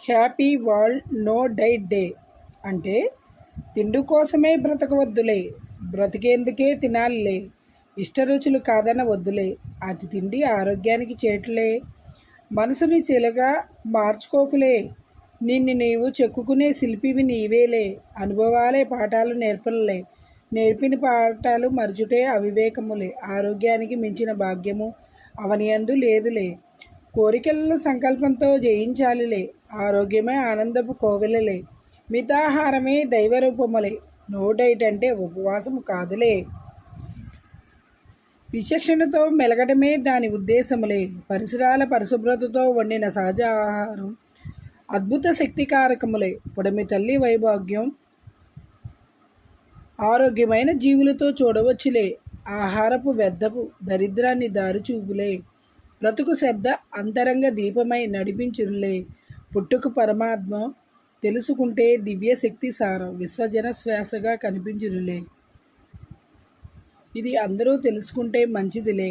Happy world no diet day అంటే తిండి కోసమే బ్రతకవద్దులే బ్రతికేందుకే తినాలిలే ఇష్టరుచులు కాదన వద్దులే అతి తిండి ఆరోగ్యానికి చేట్లే. మనసుని చిలగా మార్చుకోకులే నిన్ను నీవు చెక్కుకునే శిల్పివి నీవేలే అనుభవాలే పాఠాలు నేర్పలే నేర్పిన పాఠాలు మరచుటే అవివేకములే ఆరోగ్యానికి మించిన భాగ్యము అవనియందు లేదులే. కోరికలను సంకల్పంతో జయించాలిలే. ఆరోగ్యమే ఆనందపు కోవెలలే. మితాహారమే దైవరూపములే. నోటైటంటే ఉపవాసం కాదులే. విచక్షణతో మెలగడమే దాని ఉద్దేశములే. పరిసరాల పరిశుభ్రతతో వండిన సహజ ఆహారం అద్భుత శక్తి కారకములే పొడమి తల్లి వైభాగ్యం ఆరోగ్యమైన జీవులతో చూడవచ్చులే. ఆహారపు వ్యర్థపు దరిద్రాన్ని దారిచూపులే. బ్రతుకు శ్రద్ధ అంతరంగ దీపమై నడిపించునులే. పుట్టుకు పరమాత్మ తెలుసుకుంటే దివ్య శక్తి సారం విశ్వజన శ్వాసగా కనిపించునులే. ఇది అందరూ తెలుసుకుంటే మంచిదిలే.